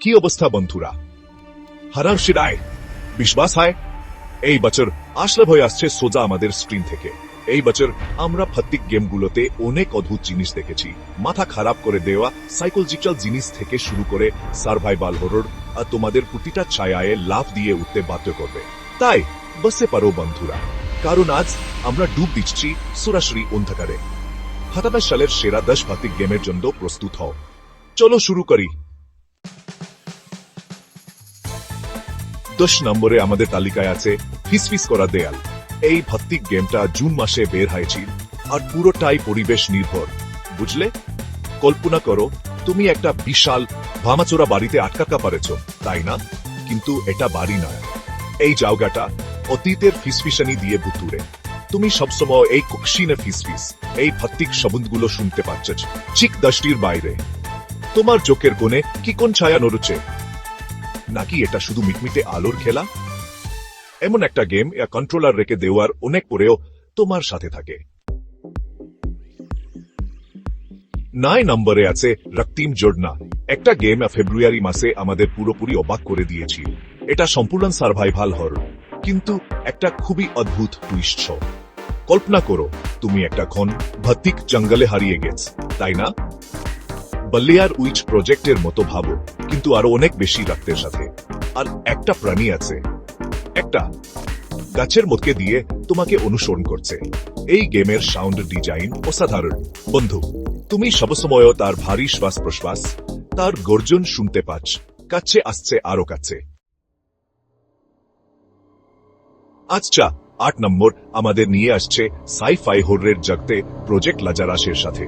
কি অবস্থা, বন্ধুরা? হারার শিরায়। বিশ্বাস হয়, এই বছর আশলাভ হয়ে আসছে সোজা আমাদের স্ক্রিন থেকে। এই বছর আমরা প্রত্যেক গেমগুলোতে অনেক অদ্ভুত জিনিস দেখেছি। মাথা খারাপ করে দেওয়া সাইকোলজিক্যাল জিনিস থেকে শুরু করে সার্ভাইভাল হরর আর তোমাদের প্রতিটা ছায়ায় লাভ দিয়ে উঠতে বাধ্য করবে। তাই, বসে পারো বন্ধুরা। কারণ আজ আমরা ডুব দিচ্ছি সরাসরি অন্ধকারে। হাতাটা সালের সেরা দশ ভাতিক গেমের জন্য প্রস্তুত হও। চলো শুরু করি। দশ নম্বরে আমাদের তালিকায় আছে ফিসফিস করা দেয়াল। এই ভত্তিক গেমটা জুন মাসে বের হয়েছিল আর পুরোটাই পরিবেশ নির্ভর। বুঝলে? কল্পনা করো, তুমি একটা বিশাল ভামাচোরা বাড়িতে আটকাকা পারেছ তাই না? কিন্তু এটা বাড়ি নয়। এই জায়গাটা অতীতের ফিসফিসানি দিয়ে ভুতুরে তুমি সবসময় এই কুকশিনে ফিসফিস, এই ভত্তিক শব্দগুলো শুনতে পাচ্ছ চিক দশটির বাইরে। তোমার চোখের কোণে কি কোন ছায়া নড়ছে? নাকি এটা শুধু মিটমিটে আলোর খেলা? এমন একটা গেম ইয়া কন্ট্রোলার রেখে দেওয়ার অনেক পরেও তোমার সাথে থাকে। নয় নম্বরে আছে রক্তিম জোড়না। একটা গেম ফেব্রুয়ারি মাসে আমাদের পুরোপুরি অবাক করে দিয়েছিল এটা সম্পূর্ণ সার্ভাইভাল হর কিন্তু একটা খুবই অদ্ভুত টুইস্ট কল্পনা করো, তুমি একটা ক্ষণ ভত্তিক জঙ্গলে হারিয়ে গেছ, তাই না? বল্লিয়ার উইচ প্রজেক্টের মতো ভাবো, কিন্তু আরও অনেক বেশি রক্তের সাথে। আর একটা প্রাণী আছে। একটা। গাছের মধ্যে দিয়ে তোমাকে অনুসরণ করছে। এই গেমের সাউন্ড ডিজাইন অসাধারণ। বন্ধু, তুমি সবসময় তার ভারী শ্বাস প্রশ্বাস তার গর্জন শুনতে পাচ্ছ। কাছে আসছে, আরও কাছে। আচ্ছা আট নম্বর, আমাদের নিয়ে আসছে সাইফাই হোরের জগতে প্রজেক্ট লাজারাসের সাথে।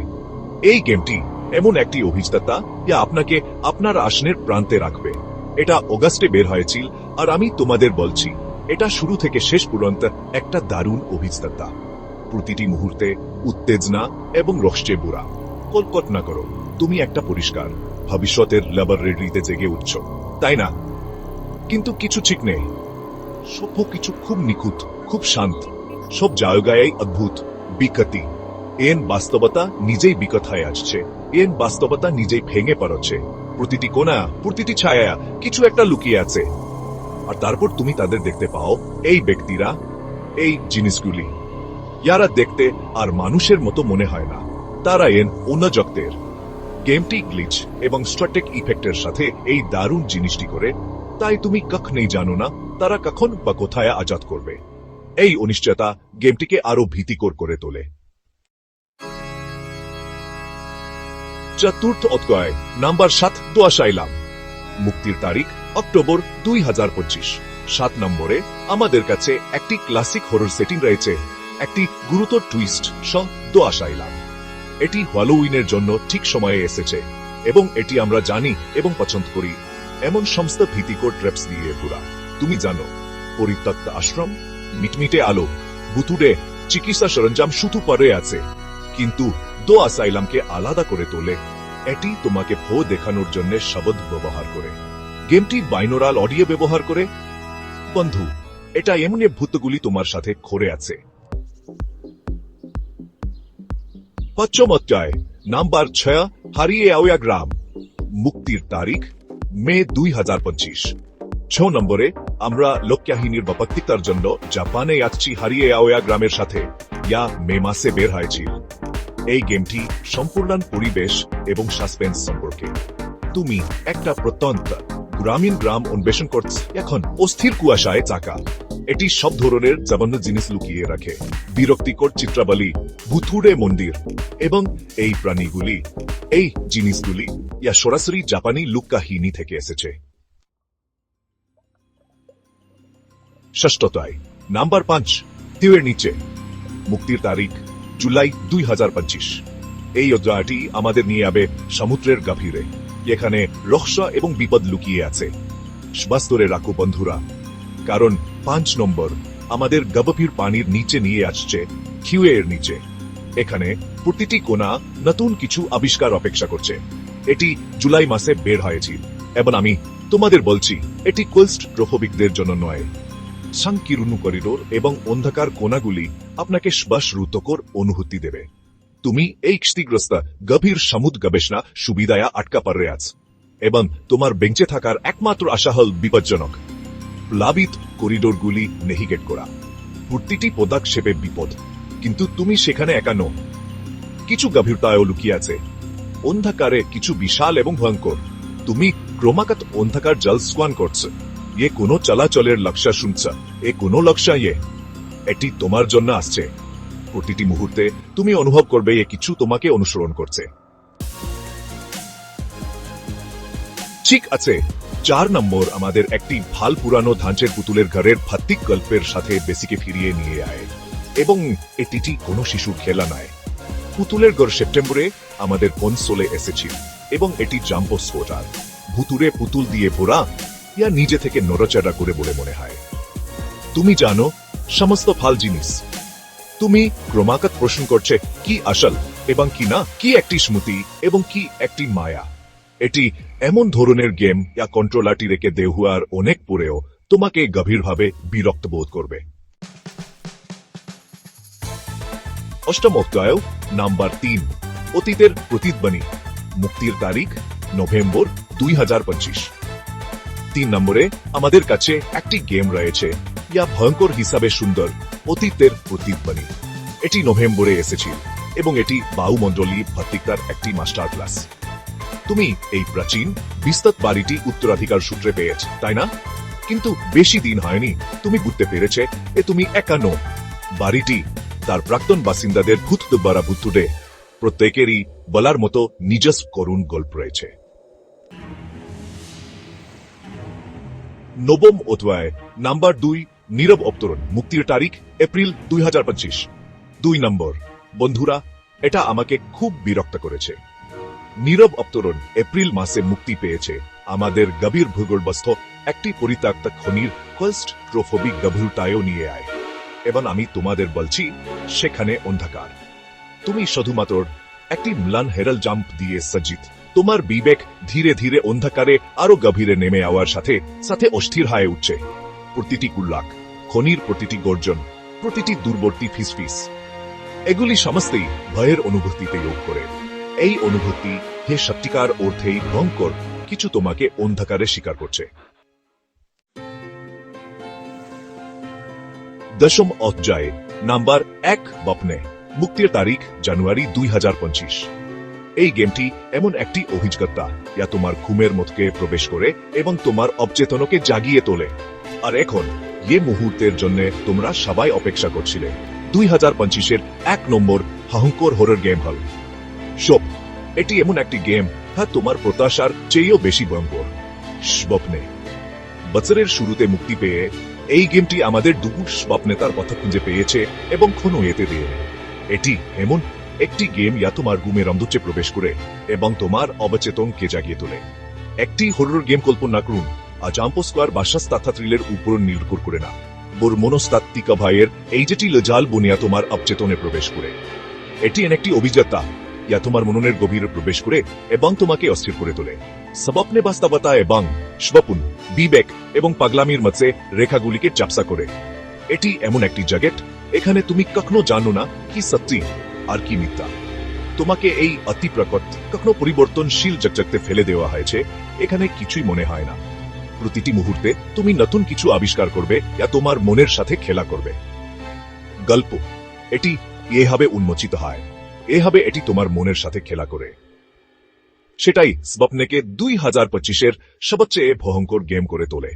এই গেমটি এমন একটি অভিজ্ঞতা যা আপনাকে আপনার আসনের প্রান্তে রাখবে। এটা অগাস্টে বের হয়েছিল আর আমি তোমাদের বলছি, এটা শুরু থেকে শেষ পর্যন্ত একটা দারুণ অভিজ্ঞতা। প্রতিটি মুহূর্তে উত্তেজনা এবং রক্সে বুড়া কল্পনা করো, তুমি একটা পরিষ্কার, ভবিষ্যতের ল্যাবরেটরিতে জেগে উঠছ, তাই না? কিন্তু কিছু ঠিক নেই। সভ্য কিছু খুব নিখুঁত, খুব শান্ত। সব জায়গায় অদ্ভুত, বিকতি এন বাস্তবতা নিজেই বিকট হয়ে আসছে। এন বাস্তবতা নিজেই ভেঙে পড়ছে। প্রতিটি কোনা প্রতিটি ছায়া কিছু একটা লুকিয়ে আছে। আর তারপর তুমি তাদের দেখতে পাও, এই ব্যক্তিরা, এই জিনিসগুলি। ইয়ারা দেখতে আর মানুষের মতো মনে হয় না। তারা এন অন্য জগতের গেমটি গ্লিচ এবং স্ট্র্যাটেক ইফেক্টের সাথে এই দারুণ জিনিসটি করে। তাই তুমি কখনই জানো না তারা কখন বা কোথায় আজাদ করবে। এই অনিশ্চয়তা গেমটিকে আরও ভীতিকর করে তোলে। চতুর্থ অধ্যায়, নাম্বার সাত দোয়াশাইলাম মুক্তির তারিখ, অক্টোবর দুই হাজার পঁচিশ। সাত নম্বরে, আমাদের কাছে একটি ক্লাসিক হরর সেটিং রয়েছে। একটি গুরুতর টুইস্ট সহ দোয়াশাইলাম এটি হ্যালোউইনের জন্য ঠিক সময়ে এসেছে, এবং এটি আমরা জানি এবং পছন্দ করি। এমন সমস্ত ভীতিকর ট্রেপস দিয়ে পুরা তুমি জানো, পরিত্যক্ত আশ্রম, মিটমিটে আলো বুতুডে চিকিৎসা সরঞ্জাম শুধু পরে আছে। কিন্তু দো আসাইলামকে আলাদা করে তোলে, এটি তোমাকে ভো দেখানোর জন্য শব্দ ব্যবহার করে। গেমটি বাইনোরাল অডিও ব্যবহার করে। বন্ধু, এটা এমন ভূতগুলি তোমার সাথে খরে আছে। পশ্চিম অধ্যায় নাম্বার ছয়, হারিয়ে আওয়া গ্রাম। মুক্তির তারিখ, মে দুই হাজার পঁচিশ। ছ নম্বরে, আমরা লোককাহিনীর বাপত্তিতার জন্য জাপানে যাচ্ছি হারিয়ে আওয়া গ্রামের সাথে। ইয়া মে মাসে বের হয়েছিল এই গেমটি সম্পূর্ণ পরিবেশ এবং সাসপেন্স সম্পর্কে। তুমি একটা প্রত্যন্ত গ্রামীণ গ্রাম অন্বেষণ করছ। এখন অস্থির কুয়াশায় চাকা। এটি সব ধরনের জঘন্য জিনিস লুকিয়ে রাখে। বিরক্তিকর চিত্রাবলী ভুতুড়ে মন্দির এবং এই প্রাণীগুলি, এই জিনিসগুলি ইয়া সরাসরি জাপানি লুকাহিনী থেকে এসেছে। ষষ্ঠতায়, নাম্বার পাঁচ তীরের নিচে। মুক্তির তারিখ জুলাই দুই হাজার পঁচিশ। এই অধ্যায়টি আমাদের নিয়ে যাবে সমুদ্রের গভীরে এখানে রহস্য এবং বিপদ লুকিয়ে আছে। শ্বাস ধরে রাখো, বন্ধুরা। কারণ পাঁচ নম্বর, আমাদের গভীর পানির নিচে নিয়ে আসছে খিউয়ের নিচে। এখানে প্রতিটি কোনা নতুন কিছু আবিষ্কার অপেক্ষা করছে। এটি জুলাই মাসে বের হয়েছিল। এবং আমি তোমাদের বলছি, এটি কোয়েস্ট ট্রোফোবিকদের জন্য নয়। সংকীর্ণ করিডোর এবং অন্ধকার কোনাগুলি আপনাকে শ্বাসরুতকর অনুভূতি দেবে। তুমি এই ক্ষতিগ্রস্ত গভীর সমুদ্র গবেষণা সুবিধায় আটকা পারে আছ এবং তোমার বেঞ্চে থাকার একমাত্র আশা হল বিপজ্জনক। প্লাবিত করিডোরগুলি নেহিগেট করা। প্রতিটি পদক্ষেপে বিপদ, কিন্তু তুমি সেখানে একা নও। কিছু গভীরতায়ও লুকিয়ে আছে। অন্ধকারে কিছু বিশাল এবং ভয়ঙ্কর। তুমি ক্রমাগত অন্ধকার জল স্কোয়ান করছ। ইয়ে কোনো চলাচলের লক্ষ্য শুনছ এ কোনো লক্ষ্য ইয়ে এটি তোমার জন্য আসছে প্রতিটি মুহূর্তে তুমি অনুভব করবে এ কিছু তোমাকে অনুসরণ করছে ঠিক আছে চার নম্বর আমাদের একটি ভালো পুরানো ধাঁচের পুতুলের ঘরের ভাত্তিক গল্পের সাথে বেসিকে ফিরিয়ে নিয়ে আয় এবং এটিটি কোনো শিশুর খেলা নয় পুতুলের ঘর সেপ্টেম্বরে আমাদের কনসোলে এসেছিল এবং এটি জাম্পো স্কোটার ভুতুরে পুতুল দিয়ে ভরা ইয়া নিজে থেকে নড়াচড়া করে বলে মনে হয়। তুমি জানো, সমস্ত ভালো জিনিস। তুমি ক্রমাগত প্রশ্ন করছে, কি আসল এবং কি না, কি একটি স্মৃতি এবং কি একটি মায়া? এটি এমন ধরনের গেম ইয়া কন্ট্রোলারটি রেখে দেহুয়ার অনেক পরেও তোমাকে গভীরভাবে বিরক্ত বোধ করবে। অষ্টম অধ্যায়, নাম্বার তিন, অতীতের প্রতিধ্বনি, মুক্তির তারিখ, নভেম্বর দুই হাজার পঁচিশ। তিন নম্বরে আমাদের কাছে একটি গেম রয়েছে। ইয়া ভয়ঙ্কর হিসাবে সুন্দর, অতীতের প্রতিধ্বনি এটি নভেম্বরে এসেছিল এবং এটি বায়ুমণ্ডলী ভত্তিকার একটি মাস্টার ক্লাস। তুমি এই প্রাচীন, বিস্তত বাড়িটি উত্তরাধিকার সূত্রে পেয়েছ, তাই না? কিন্তু বেশি দিন হয়নি, তুমি বুঝতে পেরেছে এ তুমি একা নো বাড়িটি তার প্রাক্তন বাসিন্দাদের ভূত দুব্বারা ভূতুডে, প্রত্যেকেরই বলার মতো নিজস্ব করুণ গল্প রয়েছে। নবম অধ্যায়, নাম্বার দুই, নীরব অবতরণ, মুক্তির তারিখ, এপ্রিল দুই হাজার পঁচিশ। দুই নম্বর, বন্ধুরা, এটা আমাকে খুব বিরক্ত করেছে। নীরব অবতরণ এপ্রিল মাসে মুক্তি পেয়েছে আমাদের গভীর ভূগোলবস্থ একটি পরিত্যক্ত খনির ফার্স্ট ট্রোফোবিক গভীরতায়ও নিয়ে আয়। এবং আমি তোমাদের বলছি, সেখানে অন্ধকার। তুমি শুধুমাত্র একটি ম্লান হেরাল জাম্প দিয়ে সজ্জিত। তোমার বিবেক ধীরে ধীরে অন্ধকারে আরও গভীরে নেমে আওয়ার সাথে সাথে অস্থির হয়ে উঠছে। প্রতিটি কুল্লাক খনির প্রতিটি গর্জন, প্রতিটি দূরবর্তী ফিসফিস, এগুলি সমস্তই ভয়ের অনুভূতিতে যোগ করে। এই অনুভূতি হে সত্যিকার অর্থেই ভয়ঙ্কর, কিছু তোমাকে অন্ধকারে স্বীকার করছে। দশম অধ্যায়, নাম্বার এক, বপনে, মুক্তির তারিখ, জানুয়ারি দুই হাজার পঁচিশ। এই গেমটি এমন একটি অভিজ্ঞতা, যা তোমার ঘুমের মতকে প্রবেশ করে এবং তোমার অবচেতনকে জাগিয়ে তোলে। আর এখন ইয়ে মুহূর্তের জন্য তোমরা সবাই অপেক্ষা করছিলে। দুই হাজার পঁচিশের এক নম্বর হাহঙ্কর হরর গেম হল। শোপ, এটি এমন একটি গেম, যা তোমার প্রত্যাশার চেয়েও বেশি ভয়ঙ্কর। স্বপ্নে, বছরের শুরুতে মুক্তি পেয়ে, এই গেমটি আমাদের দুপুর স্বপ্নেতার কথা খুঁজে পেয়েছে এবং ক্ষণ এতে দিয়ে। এটি এমন একটি গেম ইয়া তোমার ঘুমের অন্ধচ্ছে প্রবেশ করে এবং তোমার অবচেতনকে জাগিয়ে তোলে। একটি হরর গেম কল্পনা করুন আজাম্পো স্কোয়ার বাসাস তথা থ্রিলের উপর নির্ভর করে না। বোর মনস্তাত্ত্বিকা ভাইয়ের এই যেটি লজাল বুনিয়া তোমার অবচেতনে প্রবেশ করে। এটি এন একটি অভিজ্ঞতা, ইয়া তোমার মননের গভীরে প্রবেশ করে এবং তোমাকে অস্থির করে তোলে। সবপ্নে বাস্তবতা এবং স্বপুন, বিবেক এবং পাগলামির মধ্যে রেখাগুলিকে চাপসা করে। এটি এমন একটি জাগেট, এখানে তুমি কখনো জানো না কি সত্যি। আর কি মিথ্যা? তোমাকে এই অতি প্রকট কখনো পরিবর্তনশীল জগজগতে ফেলে দেওয়া হয়েছে, এখানে কিছুই মনে হয় না। প্রতিটি মুহূর্তে তুমি নতুন কিছু আবিষ্কার করবে, যা তোমার মনের সাথে খেলা করবে। গল্প, এটি এভাবে উন্মোচিত হয়। এভাবে এটি তোমার মনের সাথে খেলা করে। সেটাই স্বপ্নেকে দুই হাজার পঁচিশের সবচেয়ে ভয়ঙ্কর গেম করে তোলে।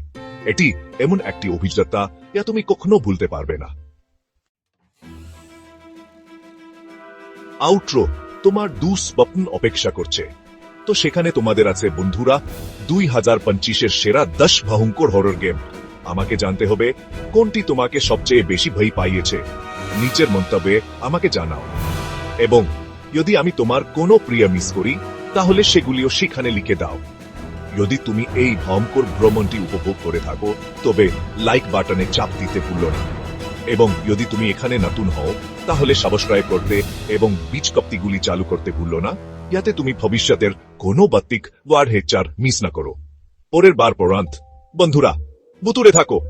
এটি এমন একটি অভিজ্ঞতা যা তুমি কখনো ভুলতে পারবে না। আউট্রো তোমার দু স্বপ্ন অপেক্ষা করছে। তো সেখানে তোমাদের আছে বন্ধুরা, দুই হাজার পঁচিশের সেরা দশ ভয়ঙ্কর হরর গেম আমাকে জানতে হবে, কোনটি তোমাকে সবচেয়ে বেশি ভয় পাইয়েছে? নিচের মন্তব্যে আমাকে জানাও। এবং যদি আমি তোমার কোনো প্রিয় মিস করি, তাহলে সেগুলিও সেখানে লিখে দাও। যদি তুমি এই ভয়ঙ্কর ভ্রমণটি উপভোগ করে থাকো, তবে লাইক বাটনে চাপ দিতে ভুলো না। এবং যদি তুমি এখানে নতুন হও, তাহলে সাবস্ক্রাইব করতে এবং বীজ কপ্তিগুলি চালু করতে ভুলো না। যাতে তুমি ভবিষ্যতের কোনো বাত্তিক ওয়ার্ড হেচার মিস না করো। পরের বার পরান্ত। বন্ধুরা বুতুরে থাকো।